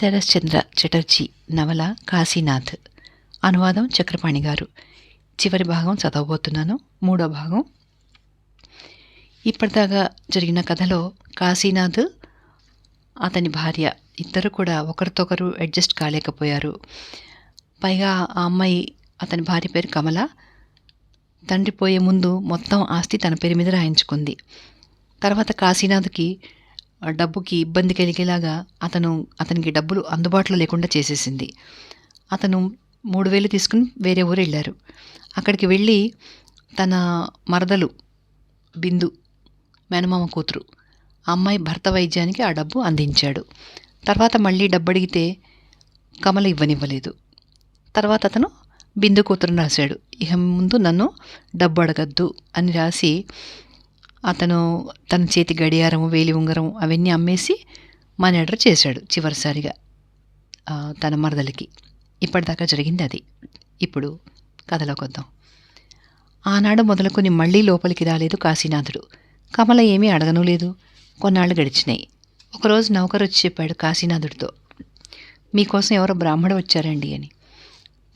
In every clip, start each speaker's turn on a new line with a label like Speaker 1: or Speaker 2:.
Speaker 1: శరశ్చంద్ర చటర్జీ నవల కాశీనాథ్. అనువాదం చక్రపాణి గారు. చివరి భాగం చదవబోతున్నాను. మూడో భాగం. ఇప్పటిదాకా జరిగిన కథలో కాశీనాథ్ అతని భార్య ఇద్దరు కూడా ఒకరితొకరు అడ్జస్ట్ కాలేకపోయారు. పైగా ఆ అమ్మాయి అతని భార్య పేరు కమల. తండ్రి పోయే ముందు మొత్తం ఆస్తి తన పేరు మీద రాయించుకుంది. తర్వాత కాశీనాథ్కి డబ్బుకి ఇబ్బంది కలిగేలాగా అతను అతనికి డబ్బులు అందుబాటులో లేకుండా చేసేసింది. అతను మూడు వేలు తీసుకుని వేరే ఊరు వెళ్ళారు. అక్కడికి వెళ్ళి తన మరదలు బిందు మేనమామ కూతురు ఆ అమ్మాయి భర్త వైద్యానికి ఆ డబ్బు అందించాడు. తర్వాత మళ్ళీ డబ్బు అడిగితే కమల ఇవ్వనివ్వలేదు. తర్వాత అతను బిందు కూతురుని రాశాడు. ఇక ముందు నన్ను డబ్బు అడగద్దు అని రాసి అతను తన చేతి గడియారం వేలి ఉంగరం అవన్నీ అమ్మేసి మనీ ఆర్డర్ చేశాడు చివరిసారిగా తన మరదలకి. ఇప్పటిదాకా జరిగింది అది. ఇప్పుడు కథలోకి వద్దాం. ఆనాడు మొదలుకొని మళ్ళీ లోపలికి రాలేదు కాశీనాథుడు. కమల ఏమీ అడగను లేదు. కొన్నాళ్ళు గడిచినాయి. ఒకరోజు నౌకరు వచ్చి చెప్పాడు కాశీనాథుడితో మీకోసం ఎవరో బ్రాహ్మడు వచ్చారండి అని.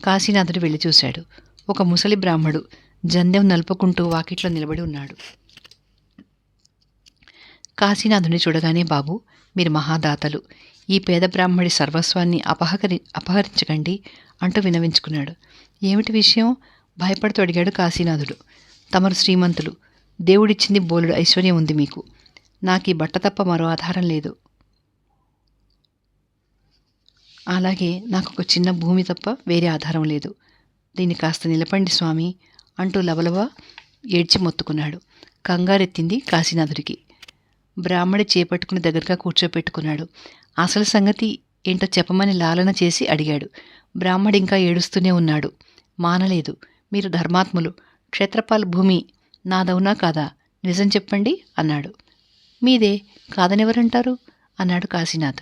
Speaker 1: కాశీనాథుడు వెళ్ళి చూశాడు. ఒక ముసలి బ్రాహ్మడు జందెం నలుపుకుంటూ వాకిట్లో నిలబడి ఉన్నాడు. కాశీనాథుని చూడగానే బాబు మీరు మహాదాతలు. ఈ పేద బ్రాహ్మడి సర్వస్వాన్ని అపహకరి అపహరించకండి అంటూ వినవించుకున్నాడు. ఏమిటి విషయం? భయపడుతూ అడిగాడు కాశీనాథుడు. తమరు శ్రీమంతులు. దేవుడిచ్చింది బోలుడు ఐశ్వర్యం ఉంది మీకు. నాకు ఈ బట్ట తప్ప మరో ఆధారం లేదు. అలాగే నాకు ఒక చిన్న భూమి తప్ప వేరే ఆధారం లేదు. దీన్ని కాస్త నిలపండి స్వామి అంటూ లవలవ ఏడ్చి మొత్తుకున్నాడు. కంగారెత్తింది కాశీనాథుడికి. బ్రాహ్మడి చేపట్టుకుని దగ్గరగా కూర్చోపెట్టుకున్నాడు. అసలు సంగతి ఏంటో చెప్పమని లాలన చేసి అడిగాడు. బ్రాహ్మడు ఇంకా ఏడుస్తూనే ఉన్నాడు. మానలేదు. మీరు ధర్మాత్ములు. క్షేత్రపాల భూమి నాదవునా కాదా? నిజం చెప్పండి అన్నాడు. మీదే కాదనెవరంటారు? అన్నాడు కాశీనాథ్.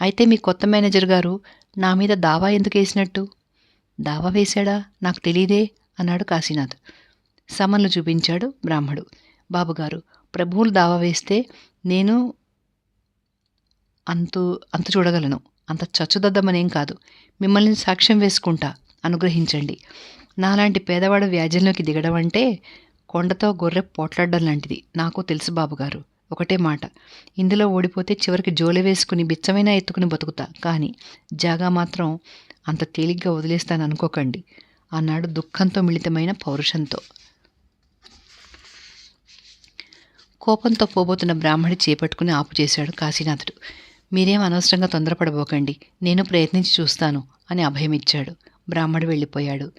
Speaker 1: అయితే మీ కొత్త మేనేజర్ గారు నా మీద దావా ఎందుకు వేసినట్టు? దావా వేశాడా? నాకు తెలియదే అన్నాడు కాశీనాథ్. సమన్లు చూపించాడు బ్రాహ్మడు. బాబుగారు ప్రభువులు దావా వేస్తే నేను అంతు అంతు చూడగలను. అంత చచ్చుదద్దమనేం కాదు. మిమ్మల్ని సాక్ష్యం వేసుకుంటా. అనుగ్రహించండి. నాలాంటి పేదవాడు వ్యాజ్యంలోకి దిగడం అంటే కొండతో గొర్రె పోట్లాడడం లాంటిది. నాకు తెలుసు బాబుగారు. ఒకటే మాట. ఇందులో ఓడిపోతే చివరికి జోలి వేసుకుని బిచ్చమైనా ఎత్తుకుని బతుకుతా. కానీ జాగా మాత్రం అంత తేలిగ్గా వదిలేస్తాను అనుకోకండి అన్నాడు దుఃఖంతో మిళితమైన పౌరుషంతో. కోపంతో పోబోతున్న బ్రాహ్మడి చేపట్టుకుని ఆపు చేశాడు కాశీనాథుడు. మీరేం అనవసరంగా తొందరపడబోకండి. నేను ప్రయత్నించి చూస్తాను అని అభయమిచ్చాడు బ్రాహ్మడు వెళ్ళిపోయాడు.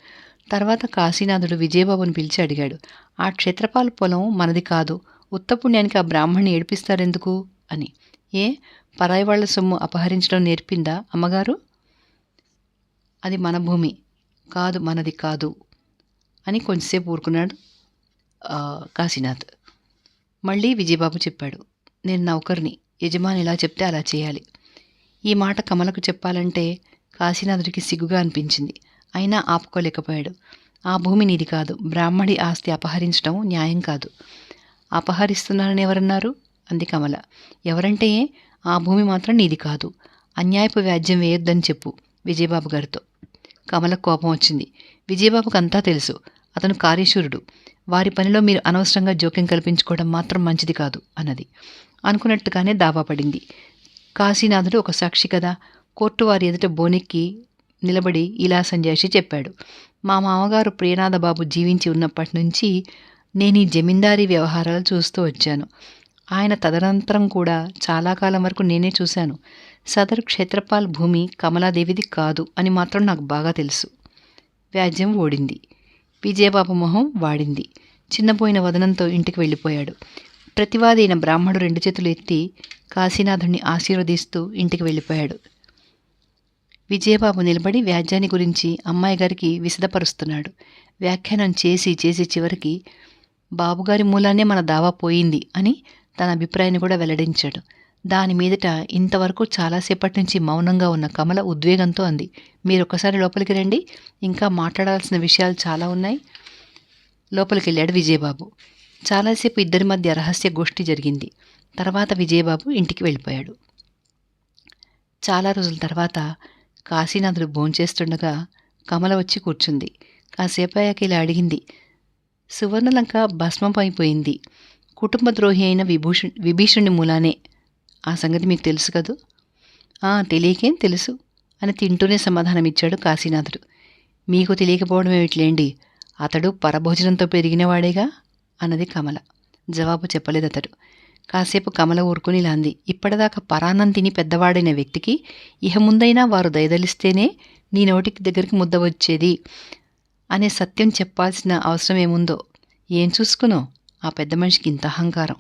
Speaker 1: తర్వాత కాశీనాథుడు విజయబాబుని పిలిచి అడిగాడు. ఆ క్షేత్రపాల పొలం మనది కాదు. ఉత్తపుణ్యానికి ఆ బ్రాహ్మణ్ణి ఏడిపిస్తారెందుకు? అని. ఏ? పరాయి వాళ్ళ సొమ్ము అపహరించడం నేర్పిందా అమ్మగారు? అది మన భూమి. కాదు మనది కాదు. అని కొంచెంసేపు ఊరుకున్నాడు కాశీనాథ్. మళ్ళీ విజయబాబు చెప్పాడు. నేను నౌకర్ని యజమాని ఎలా చెప్తే అలా చేయాలి. ఈ మాట కమలకు చెప్పాలంటే కాశీనాథుడికి సిగ్గుగా అనిపించింది. అయినా ఆపుకోలేకపోయాడు. ఆ భూమి నీది కాదు. బ్రాహ్మడి ఆస్తి అపహరించడం న్యాయం కాదు. అపహరిస్తున్నారని ఎవరన్నారు? అంది కమల. ఎవరంటే ఆ భూమి మాత్రం నీది కాదు. అన్యాయపు వ్యాజ్యం వేయొద్దని చెప్పు విజయబాబు గారితో. కమలకు కోపం వచ్చింది. విజయబాబుకు అంతా తెలుసు. అతను కార్యశూరుడు. వారి పనిలో మీరు అనవసరంగా జోక్యం కల్పించుకోవడం మాత్రం మంచిది కాదు అన్నది. అనుకున్నట్టుగానే దావా పడింది. కాశీనాథుడు ఒక సాక్షి కదా కోర్టు వారి ఎదుట బోనెక్కి నిలబడి ఇలా సంజాయిషి చెప్పాడు. మా మామగారు ప్రియనాథ బాబు జీవించి ఉన్నప్పటి నుంచి నేను ఈ జమీందారీ వ్యవహారాలు చూస్తూ వచ్చాను. ఆయన తదనంతరం కూడా చాలా కాలం వరకు నేనే చూశాను. సదరు క్షేత్రపాల్ భూమి కమలాదేవిది కాదు అని మాత్రం నాకు బాగా తెలుసు. వ్యాజ్యం ఓడింది. విజయబాబు మొహం వాడింది. చిన్నపోయిన వదనంతో ఇంటికి వెళ్ళిపోయాడు. ప్రతివాది అయిన బ్రాహ్మడు రెండు చేతులు ఎత్తి కాశీనాథుణ్ణి ఆశీర్వదిస్తూ ఇంటికి వెళ్ళిపోయాడు. విజయబాబు నిలబడి వ్యాజ్యాన్ని గురించి అమ్మాయి గారికి విశదపరుస్తున్నాడు వ్యాఖ్యానం చేసి చేసి చివరికి బాబుగారి మూలానే మన దావా పోయింది అని తన అభిప్రాయాన్ని కూడా వెల్లడించాడు. దాని మీదట ఇంతవరకు చాలాసేపటి నుంచి మౌనంగా ఉన్న కమల ఉద్వేగంతో అంది. మీరు ఒక్కసారి లోపలికి రండి. ఇంకా మాట్లాడాల్సిన విషయాలు చాలా ఉన్నాయి. లోపలికి వెళ్ళాడు విజయబాబు. చాలాసేపు ఇద్దరి మధ్య రహస్య గోష్ఠి జరిగింది. తర్వాత విజయబాబు ఇంటికి వెళ్ళిపోయాడు. చాలా రోజుల తర్వాత కాశీనాథుడు భోంచేస్తుండగా కమల వచ్చి కూర్చుంది. కాసేపు అయ్యాక ఇలా అడిగింది సువర్ణలంక భస్మం అయిపోయింది. కుటుంబ ద్రోహి అయిన విభూషణ్ విభీషణుని మూలానే ఆ సంగతి మీకు తెలుసు కదూ? తెలియకేం తెలుసు? అని తింటూనే సమాధానమిచ్చాడు కాశీనాథుడు. మీకు తెలియకపోవడం ఏమిట్లేండి? అతడు పరభోజనంతో పెరిగినవాడేగా? అన్నది కమల. జవాబు చెప్పలేదు అతడు కాసేపు కమల ఊరుకుని ఇప్పటిదాకా పరాన్నం తిని పెద్దవాడైన వ్యక్తికి ఇహ ముందైనా వారు దయదలిస్తేనే నీ నోటికి దగ్గరికి ముద్ద వచ్చేది అనే సత్యం చెప్పాల్సిన అవసరం ఏముందో? ఏం చూసుకునో ఆ పెద్ద మనిషికి ఇంత అహంకారం.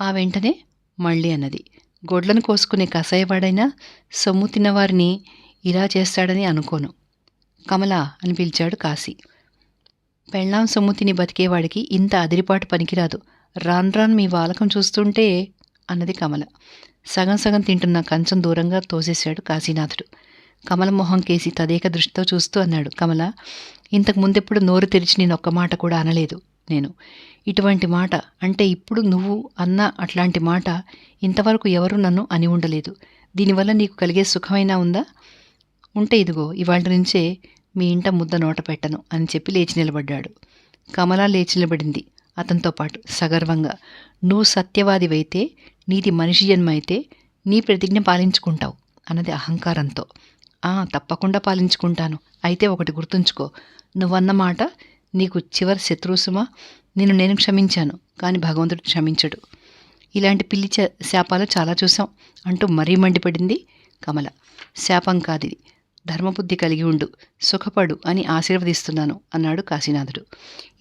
Speaker 1: ఆ వెంటనే మళ్ళీ అన్నది. గొడ్లను కోసుకునే కసాయవాడైనా సొమ్ము తిన్నవారిని ఇలా చేస్తాడని అనుకోను. కమల అని పిలిచాడు కాశీ. పెళ్ళాం సొమ్ము తిని బతికేవాడికి ఇంత అదిరిపాటు పనికిరాదు. రాన్ రాన్ మీ వాలకం చూస్తుంటే అన్నది కమల. సగం సగం తింటున్న కంచం దూరంగా తోసేశాడు కాశీనాథుడు. కమల మొహం కేసి తదేక దృష్టితో చూస్తూ అన్నాడు. కమల ఇంతకు ముందెప్పుడు నోరు తెరిచి నేను ఒక్క మాట కూడా అనలేదు నేను. ఇటువంటి మాట అంటే ఇప్పుడు నువ్వు అన్న అట్లాంటి మాట ఇంతవరకు ఎవరు నన్ను అని ఉండలేదు. దీనివల్ల నీకు కలిగే సుఖమైనా ఉందా? ఉంటే ఇదిగో ఇవాళ నుంచే మీ ఇంట ముద్ద నోట పెట్టను అని చెప్పి లేచి నిలబడ్డాడు. కమల లేచి నిలబడింది. అతనితో పాటు సగర్వంగా నువ్వు సత్యవాదివైతే నీది మనిషి జన్మ అయితే నీ ప్రతిజ్ఞ పాలించుకుంటావు అన్నది అహంకారంతో. ఆ తప్పకుండా పాలించుకుంటాను. అయితే ఒకటి గుర్తుంచుకో. నువ్వన్న మాట నీకు చివరి శత్రుసుమ నిన్ను నేను క్షమించాను కానీ భగవంతుడు క్షమించడు. ఇలాంటి పిల్లి శాపాలు చాలా చూసాం అంటూ మరీ మండిపడింది కమల. శాపం కాది ధర్మబుద్ధి కలిగి ఉండు సుఖపడు అని ఆశీర్వదిస్తున్నాను అన్నాడు కాశీనాథుడు.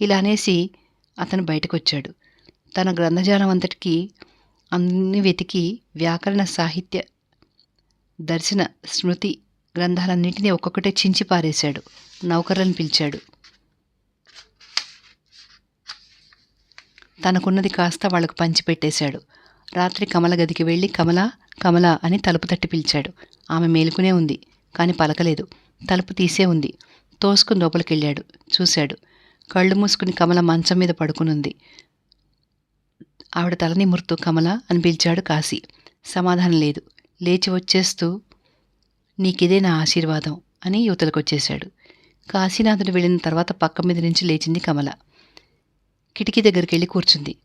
Speaker 1: ఇలా అనేసి అతను బయటకొచ్చాడు. తన గ్రంథజాలం అంతటికి అన్ని వెతికి వ్యాకరణ సాహిత్య దర్శన స్మృతి గ్రంథాలన్నింటినీ ఒక్కొక్కటే చించి పారేశాడు. నౌకర్లను పిలిచాడు. తనకున్నది కాస్త వాళ్ళకు పంచిపెట్టేశాడు. రాత్రి కమల గదికి వెళ్ళి కమల కమల అని తలుపు తట్టి పిలిచాడు. ఆమె మేలుకునే ఉంది కానీ పలకలేదు. తలుపు తీసే ఉంది. తోసుకుని లోపలికెళ్ళాడు చూశాడు. కళ్ళు మూసుకుని కమల మంచం మీద పడుకునుంది. ఆవిడ తల నిమురుతూ కమల అని పిలిచాడు కాశీ. సమాధానం లేదు. లేచి వచ్చేస్తూ నీకిదే నా ఆశీర్వాదం అని యువతలకొచ్చేశాడు. కాశీనాథుడు వెళ్ళిన తర్వాత పక్క మీద నుంచి లేచింది కమల. కిటికీ దగ్గరికి వెళ్ళి కూర్చుంది.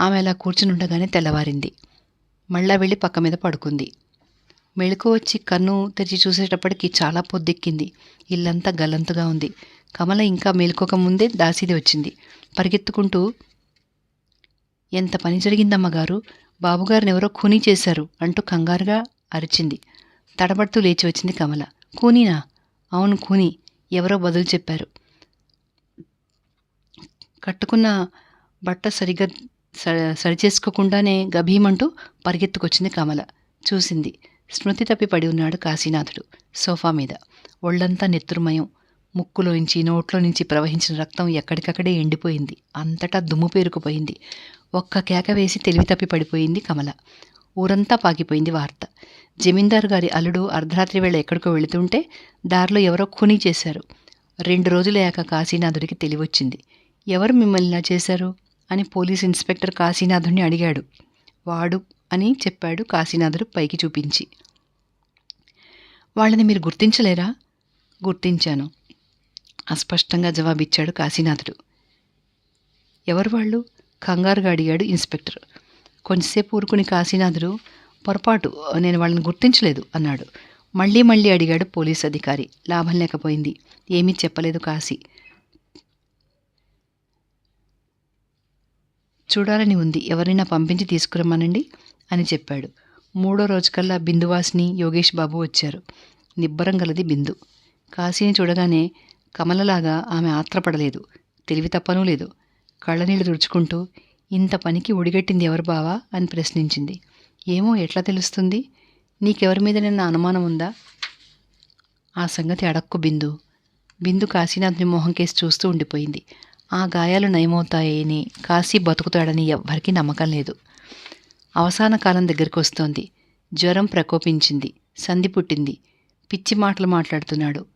Speaker 1: ఆమె అలా కూర్చుని ఉండగానే తెల్లవారింది. మళ్ళా వెళ్ళి పక్క మీద పడుకుంది. మెళుకు వచ్చి కన్ను తెరిచి చూసేటప్పటికి చాలా పొద్దెక్కింది. ఇల్లంతా గల్లంతుగా ఉంది. కమల ఇంకా మేలుకోక ముందే దాసీది వచ్చింది. పరిగెత్తుకుంటూ ఎంత పని జరిగిందమ్మగారు? బాబుగారిని ఎవరో ఖూనీ చేశారు అంటూ కంగారుగా అరిచింది. తడబడుతూ లేచి వచ్చింది కమల. కూనీనా అవును కూనీ ఎవరో బదులు చెప్పారు. కట్టుకున్న బట్ట సరిగ్గా స- సరిచేసుకోకుండానే గభీమంటూ పరిగెత్తుకొచ్చింది కమల. చూసింది. స్మృతి తప్పి పడి ఉన్నాడు కాశీనాథుడు. సోఫా మీద. ఒళ్ళంతా నెత్తురుమయం. ముక్కులోంచి నోట్లో నుంచి ప్రవహించిన రక్తం ఎక్కడికక్కడే ఎండిపోయింది. అంతటా దుమ్ము పేరుకుపోయింది. ఒక్క కేక వేసి తెలివి తప్పి పడిపోయింది కమల. ఊరంతా పాకిపోయింది వార్త. జమీందారు గారి అల్లుడు అర్ధరాత్రి వేళ ఎక్కడికో వెళుతుంటే దారిలో ఎవరో ఖునీ చేశారు. రెండు రోజులయ్యాక కాశీనాథుడికి తెలివొచ్చింది. ఎవరు మిమ్మల్ని ఇలా చేశారు? అని పోలీస్ ఇన్స్పెక్టర్ కాశీనాథుడిని అడిగాడు. వాడు అని చెప్పాడు కాశీనాథుడు పైకి చూపించి. వాళ్ళని మీరు గుర్తించలేరా? గుర్తించాను. అస్పష్టంగా జవాబిచ్చాడు కాశీనాథుడు. ఎవరు వాళ్ళు? కంగారుగా అడిగాడు ఇన్స్పెక్టర్. కొంచెంసేపు ఊరుకుని కాశీనాథుడు పొరపాటు నేను వాళ్ళని గుర్తించలేదు అన్నాడు. మళ్ళీ మళ్ళీ అడిగాడు పోలీస్ అధికారి. లాభం లేకపోయింది. ఏమీ చెప్పలేదు కాశీ. చూడాలని ఉంది. ఎవరైనా పంపించి తీసుకురమ్మనండి అని చెప్పాడు. మూడో రోజుకల్లా బిందువాసిని యోగేష్ బాబు వచ్చారు. నిబ్బరం గలది బిందు. కాశీని చూడగానే కమలలాగా ఆమె ఆత్రపడలేదు. తెలివి తప్పనూ లేదు. కళ్ళనీళ్ళు తుడుచుకుంటూ ఇంత పనికి ఒడిగట్టింది ఎవరు బావా? అని ప్రశ్నించింది. ఏమో ఎట్లా తెలుస్తుంది? నీకెవరి మీద నిన్న అనుమానం ఉందా? ఆ సంగతి అడక్కు బిందు. బిందు కాశీనాథ్ని మొహం కేసి చూస్తూ ఉండిపోయింది. ఆ గాయాలు నయమవుతాయని కాశీ బతుకుతాడని ఎవ్వరికీ నమ్మకం లేదు. అవసాన కాలం దగ్గరికి వస్తోంది. జ్వరం ప్రకోపించింది. సంధి పుట్టింది. పిచ్చి మాటలు మాట్లాడుతున్నాడు.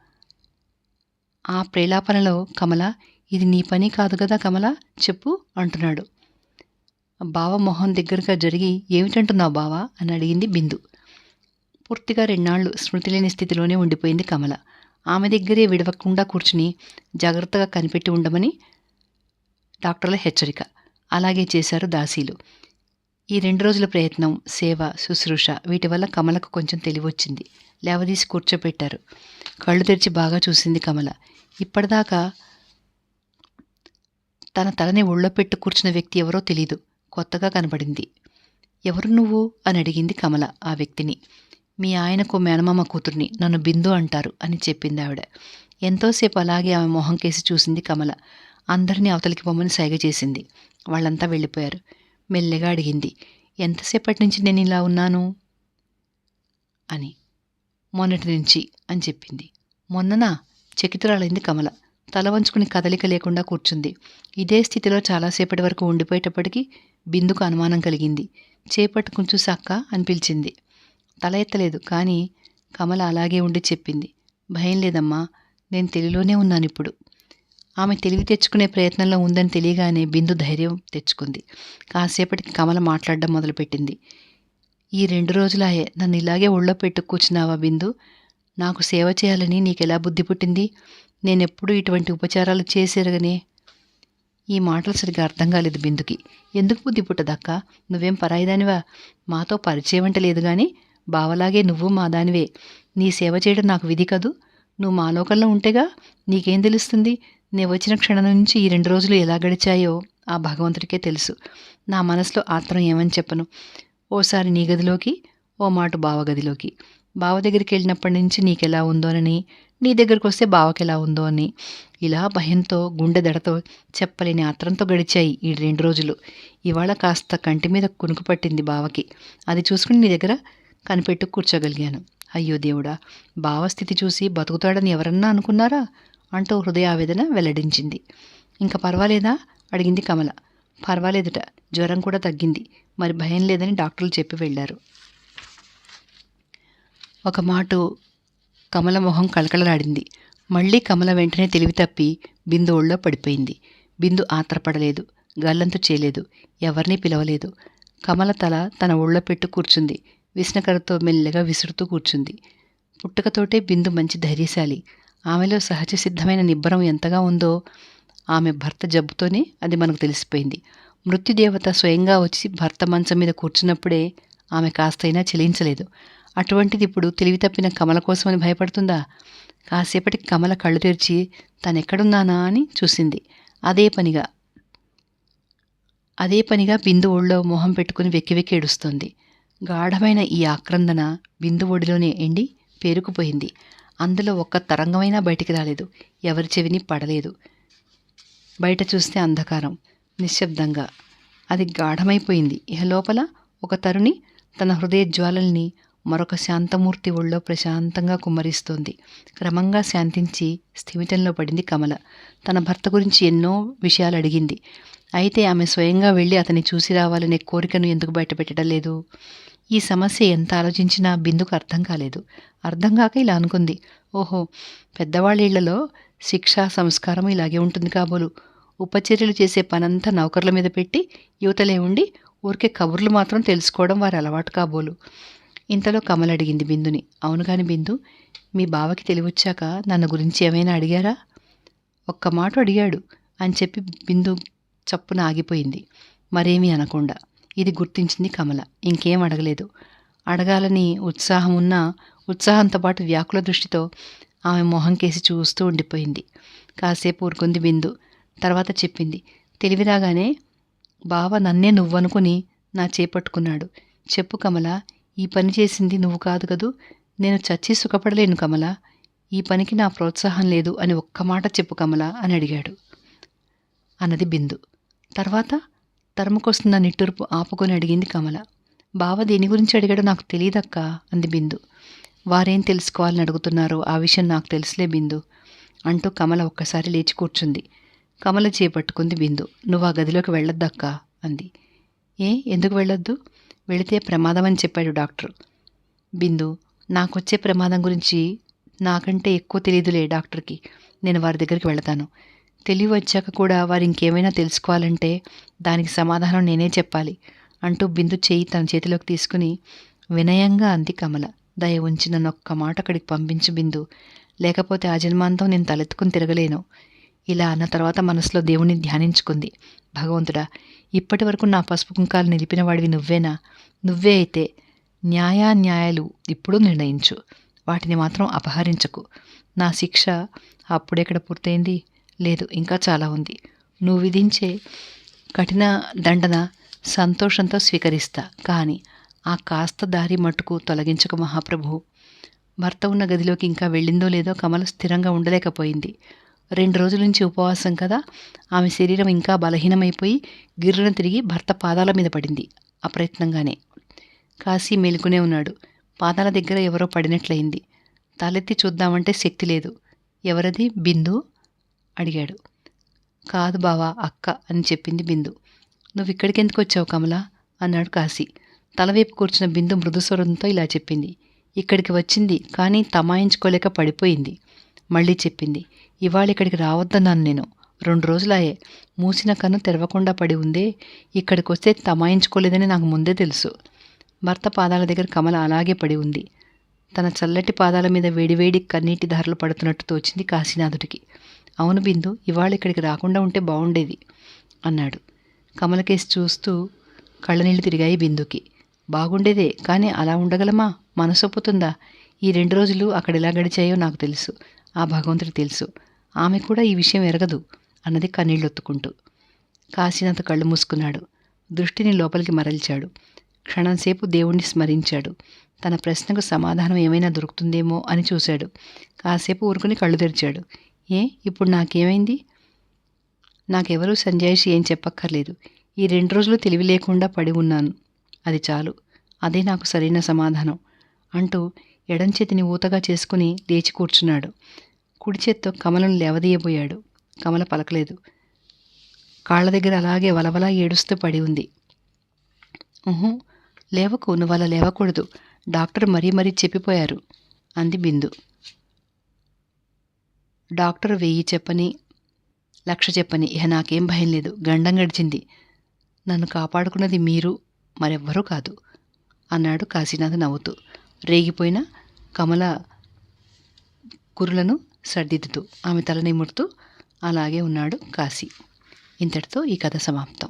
Speaker 1: ఆ ప్రేలాపనలో కమల ఇది నీ పని కాదు కదా కమల? చెప్పు అంటున్నాడు. బావ మొహం దగ్గరగా జరిగి ఏమిటంటున్నావు బావా? అని అడిగింది బిందు. పూర్తిగా రెండాళ్ళు స్మృతి లేని స్థితిలోనే ఉండిపోయింది కమల. ఆమె దగ్గరే విడవకుండా కూర్చుని జాగ్రత్తగా కనిపెట్టి ఉండమని డాక్టర్ల హెచ్చరిక. అలాగే చేశారు దాసీలు. ఈ రెండు రోజుల ప్రయత్నం సేవ శుశ్రూష వీటి వల్ల కమలకు కొంచెం తెలివొచ్చింది. లేవదీసి కూర్చోపెట్టారు. కళ్ళు తెరిచి బాగా చూసింది కమల. ఇప్పటిదాకా తన తలని ఒళ్ళో పెట్టు కూర్చున్న వ్యక్తి ఎవరో తెలీదు. కొత్తగా కనబడింది. ఎవరు నువ్వు? అని అడిగింది కమల ఆ వ్యక్తిని. మీ ఆయనకు మేనమామ కూతుర్ని నన్ను బిందు అంటారు అని చెప్పింది ఆవిడ ఎంతోసేపు అలాగే ఆమె మొహం కేసి చూసింది కమల. అందరినీ అవతలికి పొమ్మని సైగ చేసింది. వాళ్ళంతా వెళ్ళిపోయారు. మెల్లగా అడిగింది ఎంతసేపటి నుంచి నేను ఇలా ఉన్నాను? అని. మొన్నటి నుంచి అని చెప్పింది. మొన్ననా? చకితురాలైంది కమల. తల వంచుకుని కదలిక లేకుండా కూర్చుంది. ఇదే స్థితిలో చాలాసేపటి వరకు ఉండిపోయేటప్పటికీ బిందుకు అనుమానం కలిగింది. చేపట్టుకుని చూసి అని పిలిచింది. తల ఎత్తలేదు కానీ కమల అలాగే ఉండి చెప్పింది. భయం లేదమ్మా నేను తెలుగులోనే ఉన్నాను ఇప్పుడు. ఆమె తెలివి తెచ్చుకునే ప్రయత్నంలో ఉందని తెలియగానే బిందు ధైర్యం తెచ్చుకుంది. కాసేపటికి కమల మాట్లాడడం మొదలుపెట్టింది. ఈ రెండు రోజులాయే నన్ను ఇలాగే ఒళ్ళో పెట్టు కూర్చున్నావా బిందు? నాకు సేవ చేయాలని నీకెలా బుద్ధి పుట్టింది? నేనెప్పుడు ఇటువంటి ఉపచారాలు చేసేరగనే? ఈ మాటలు సరిగా అర్థం కాలేదు బిందుకి. ఎందుకు బుద్ధి పుట్టదక్క? నువ్వేం పరాయిదానివా? మాతో పరిచయం అంటే లేదు కానీ బావలాగే నువ్వు మా దానివే నీ సేవ చేయడం నాకు విధి కదూ? నువ్వు మా లోకంలో ఉంటేగా నీకేం తెలుస్తుంది? నేను వచ్చిన క్షణం నుంచి ఈ రెండు రోజులు ఎలా గడిచాయో ఆ భగవంతుడికే తెలుసు. నా మనసులో ఆత్రం ఏమని చెప్పను? ఓసారి నీ గదిలోకి ఓ మాట బావ గదిలోకి. బావ దగ్గరికి వెళ్ళినప్పటి నుంచి నీకెలా ఉందోనని నీ దగ్గరికి వస్తే బావకి ఎలా ఉందో అని. ఇలా భయంతో గుండె దడతో చెప్పలేని ఆత్రంతో గడిచాయి ఈ రెండు రోజులు. ఇవాళ కాస్త కంటి మీద కునుకు పట్టింది బావకి. అది చూసుకుని నీ దగ్గర కనిపెట్టు కూర్చోగలిగాను. అయ్యో దేవుడా బావ స్థితి చూసి బతుకుతాడని ఎవరన్నా అనుకున్నారా? అంటూ హృదయావేదన వెల్లడించింది. ఇంకా పర్వాలేదా? అడిగింది కమల. పర్వాలేదుట జ్వరం కూడా తగ్గింది. మరి భయం లేదని డాక్టర్లు చెప్పి వెళ్ళారు. ఒక మాటు కమల మొహం కళకళలాడింది. మళ్ళీ కమల వెంటనే తెలివి తప్పి బిందు ఒళ్ళో పడిపోయింది. బిందు ఆత్రపడలేదు. గల్లంతు చేయలేదు. ఎవరిని పిలవలేదు. కమల తల తన ఒళ్ళో పెట్టు కూర్చుంది. విసనకరతో మెల్లగా విసురుతూ కూర్చుంది. పుట్టుకతోటే బిందు మంచి ధైర్యశాలి. ఆమెలో సహజ సిద్ధమైన నిబ్బరం ఎంతగా ఉందో ఆమె భర్త జబ్బుతోనే అది మనకు తెలిసిపోయింది. మృత్యుదేవత స్వయంగా వచ్చి భర్త మంచం మీద కూర్చున్నప్పుడే ఆమె కాస్తైనా చెలించలేదు. అటువంటిది ఇప్పుడు తెలివి తప్పిన కమల కోసమని భయపడుతుందా? కాసేపటికి కమల కళ్ళు తెరిచి తనెక్కడున్నానా అని చూసింది. అదే పనిగా అదే పనిగా బిందు ఒళ్ళో మొహం పెట్టుకుని వెక్కి వెక్కి ఏడుస్తోంది. గాఢమైన ఈ ఆక్రందన బిందు ఒడిలోనే ఎండి పేరుకుపోయింది. అందులో ఒక్క తరంగమైనా బయటికి రాలేదు. ఎవరి చెవిని పడలేదు. బయట చూస్తే అంధకారం. నిశ్శబ్దంగా. అది గాఢమైపోయింది. ఇహ లోపల ఒక తరుణి తన హృదయ జ్వాలల్ని మరొక శాంతమూర్తి ఒళ్ళో ప్రశాంతంగా కుమ్మరిస్తోంది. క్రమంగా శాంతించి స్థిమితంలో పడింది కమల. తన భర్త గురించి ఎన్నో విషయాలు అడిగింది. అయితే ఆమె స్వయంగా వెళ్ళి అతన్ని చూసి రావాలనే కోరికను ఎందుకు బయటపెట్టడం లేదు? ఈ సమస్య ఎంత ఆలోచించినా బిందుకు అర్థం కాలేదు. అర్థం కాక ఇలా అనుకుంది. ఓహో పెద్దవాళ్ళిళ్ళలో శిక్ష సంస్కారం ఇలాగే ఉంటుంది కాబోలు. ఉపచర్యలు చేసే పనంతా నౌకర్ల మీద పెట్టి యువతలే ఉండి ఊరికే కబుర్లు మాత్రం తెలుసుకోవడం వారి అలవాటు కాబోలు. ఇంతలో కమల్ అడిగింది బిందుని. అవును కాని బిందు మీ బావకి తెలివచ్చాక నన్ను గురించి ఏమైనా అడిగారా? ఒక్క మాట అడిగాడు అని చెప్పి బిందు చప్పున ఆగిపోయింది. మరేమీ అనకుండా. ఇది గుర్తించింది కమల. ఇంకేం అడగలేదు. అడగాలని ఉత్సాహం ఉన్న ఉత్సాహంతో పాటు వ్యాకుల దృష్టితో ఆమె మొహం కేసి చూస్తూ ఉండిపోయింది. కాసేపు ఊరుకుంది బిందు. తర్వాత చెప్పింది. తెలివి రాగానే బావ నన్నే నువ్వనుకుని నా చేపట్టుకున్నాడు. చెప్పు కమల ఈ పని చేసింది నువ్వు కాదు కదూ? నేను చచ్చి సుఖపడలేను కమల. ఈ పనికి నా ప్రోత్సాహం లేదు అని ఒక్క మాట చెప్పు కమల అని అడిగాడు. అన్నది బిందు. తర్వాత? తరుముకొస్తున్న నిట్టూర్పు ఆపుకొని అడిగింది కమల. బావ దేని గురించి అడిగాడో నాకు తెలియదక్క అంది బిందు. వారేం తెలుసుకోవాలని అడుగుతున్నారో ఆ విషయం నాకు తెలుసులే బిందు అంటూ కమల ఒక్కసారి లేచి కూర్చుంది. కమల చేపట్టుకుంది బిందు. నువ్వు ఆ గదిలోకి వెళ్ళొద్దక్కా అంది. ఏ ఎందుకు వెళ్ళొద్దు? వెళితే ప్రమాదం అని చెప్పాడు డాక్టర్. బిందు నాకొచ్చే ప్రమాదం గురించి నాకంటే ఎక్కువ తెలియదులే డాక్టర్కి. నేను వారి దగ్గరికి వెళతాను. తెలివి వచ్చాక కూడా వారు ఇంకేమైనా తెలుసుకోవాలంటే దానికి సమాధానం నేనే చెప్పాలి అంటూ బిందు చేయి తన చేతిలోకి తీసుకుని వినయంగా అంది కమల. దయ ఉంచి నన్ను ఒక్క మాట అక్కడికి పంపించు బిందు. లేకపోతే ఆ జన్మాంతం నేను తలెత్తుకుని తిరగలేను. ఇలా అన్న తర్వాత మనసులో దేవుణ్ణి ధ్యానించుకుంది. భగవంతుడా ఇప్పటి వరకు నా పసుపు కుంకాలు నిలిపిన వాడివి నువ్వేనా? నువ్వే అయితే న్యాయాన్యాయాలు ఇప్పుడు నిర్ణయించు. వాటిని మాత్రం అపహరించకు. నా శిక్ష అప్పుడెక్కడ పూర్తయింది? లేదు ఇంకా చాలా ఉంది. నువ్వు విధించే కఠిన దండన సంతోషంతో స్వీకరిస్తా. కానీ ఆ కాస్త దారి మట్టుకు తొలగించక మహాప్రభు. భర్త ఉన్న గదిలోకి ఇంకా వెళ్ళిందో లేదో కమల స్థిరంగా ఉండలేకపోయింది. రెండు రోజుల నుంచి ఉపవాసం కదా. ఆమె శరీరం ఇంకా బలహీనమైపోయి గిర్రున తిరిగి భర్త పాదాల మీద పడింది అప్రయత్నంగానే. కాశీ మేలుకునే ఉన్నాడు. పాదాల దగ్గర ఎవరో పడినట్లయింది. తలెత్తి చూద్దామంటే శక్తి లేదు. ఎవరది? బిందు? అడిగాడు. కాదు బావా అక్క అని చెప్పింది బిందు. నువ్వు ఇక్కడికి ఎందుకు వచ్చావు కమల? అన్నాడు కాశీ. తలవైపు కూర్చున్న బిందు మృదుస్వరంతో ఇలా చెప్పింది. ఇక్కడికి వచ్చింది కానీ తమాయించుకోలేక పడిపోయింది. మళ్ళీ చెప్పింది. ఇవాళ ఇక్కడికి రావద్దన్నాను నేను. రెండు రోజులాయే మూసిన కన్ను తెరవకుండా పడి ఉందే. ఇక్కడికి వస్తే తమాయించుకోలేదని నాకు ముందే తెలుసు. భర్త పాదాల దగ్గర కమల అలాగే పడి ఉంది. తన చల్లటి పాదాల మీద వేడివేడి కన్నీటి ధారలు పడుతున్నట్టు తోచింది కాశీనాథుడికి. అవును బిందు ఇవాళ ఇక్కడికి రాకుండా ఉంటే బాగుండేది అన్నాడు. కమలకేసి చూస్తూ కళ్ళనీళ్ళు తిరిగాయి బిందుకి. బాగుండేదే కానీ అలా ఉండగలమా? మనసొప్పుతుందా ఈ రెండు రోజులు అక్కడ ఎలా గడిచాయో నాకు తెలుసు ఆ భగవంతుడు తెలుసు. ఆమె కూడా ఈ విషయం ఎరగదు అన్నది కన్నీళ్ళొత్తుకుంటూ. కాశీనాథ్ కళ్ళు మూసుకున్నాడు. దృష్టిని లోపలికి మరల్చాడు. క్షణంసేపు దేవుణ్ణి స్మరించాడు. తన ప్రశ్నకు సమాధానం ఏమైనా దొరుకుతుందేమో అని చూశాడు. కాసేపు ఊరుకుని కళ్ళు తెరిచాడు. ఏ? ఇప్పుడు నాకేమైంది? నాకెవరూ సంజాయిషి ఏం చెప్పక్కర్లేదు. ఈ రెండు రోజులు తెలివి లేకుండా పడి ఉన్నాను. అది చాలు. అదే నాకు సరైన సమాధానం. అంటూ ఎడం చేతిని ఊతగా చేసుకుని లేచి కూర్చున్నాడు. కుడి చేత్తో కమలను లేవదీయబోయాడు. కమల పలకలేదు. కాళ్ళ దగ్గర అలాగే వలవలా ఏడుస్తూ పడి ఉంది. ఉహు లేవకు నువ్వు అలా లేవకూడదు. డాక్టర్ మరీ మరీ చెప్పిపోయారు. అంది బిందు. డాక్టర్ వెయ్యి చెప్పని లక్ష చెప్పని ఇహ నాకేం భయం లేదు. గండం గడిచింది. నన్ను కాపాడుకున్నది మీరు మరెవ్వరూ కాదు అన్నాడు కాశీనాథ్ నవ్వుతూ. రేగిపోయిన కమల కురులను సర్దిద్దుతూ ఆమె తల నిమురుతూ అలాగే ఉన్నాడు కాశీ. ఇంతటితో ఈ కథ సమాప్తం.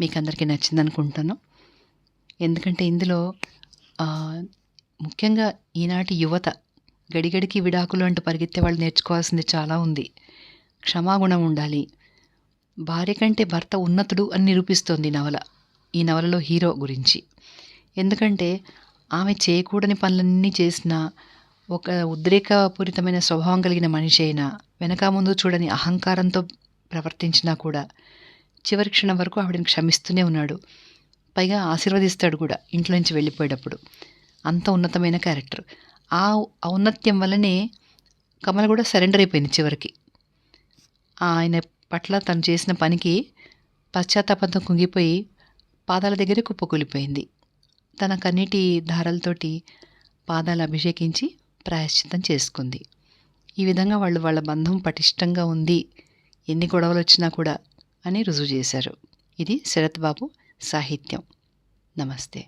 Speaker 1: మీకు అందరికీ నచ్చిందనుకుంటాను ఎందుకంటే ఇందులో ముఖ్యంగా ఈనాటి యువత గడిగడికి విడాకులు అంటూ పరిగెత్తే వాళ్ళు నేర్చుకోవాల్సింది చాలా ఉంది. క్షమాగుణం ఉండాలి. భార్య కంటే భర్త ఉన్నతుడు అని నిరూపిస్తోంది నవల ఈ నవలలో హీరో గురించి. ఎందుకంటే ఆమె చేయకూడని పనులన్నీ చేసినా ఒక ఉద్రేకపూరితమైన స్వభావం కలిగిన మనిషి అయినా వెనక ముందు చూడని అహంకారంతో ప్రవర్తించినా కూడా చివరి క్షణం వరకు ఆవిడని క్షమిస్తూనే ఉన్నాడు. పైగా ఆశీర్వదిస్తాడు కూడా ఇంట్లో నుంచి వెళ్ళిపోయేటప్పుడు. అంత ఉన్నతమైన క్యారెక్టర్. ఆ ఔన్నత్యం వల్లనే కమల కూడా సరెండర్ అయిపోయింది చివరికి. ఆయన పట్ల తను చేసిన పనికి పశ్చాత్తాపంతో కుంగిపోయి పాదాల దగ్గరే కుప్పకూలిపోయింది. తన కన్నీటి ధారలతోటి పాదాలు అభిషేకించి ప్రాయశ్చిత్తం చేసుకుంది. ఈ విధంగా వాళ్ళు వాళ్ళ బంధం పటిష్టంగా ఉంది ఎన్ని గొడవలు వచ్చినా కూడా అని రుజువు చేశారు. ఇది శరత్ బాబు సాహిత్యం. నమస్తే.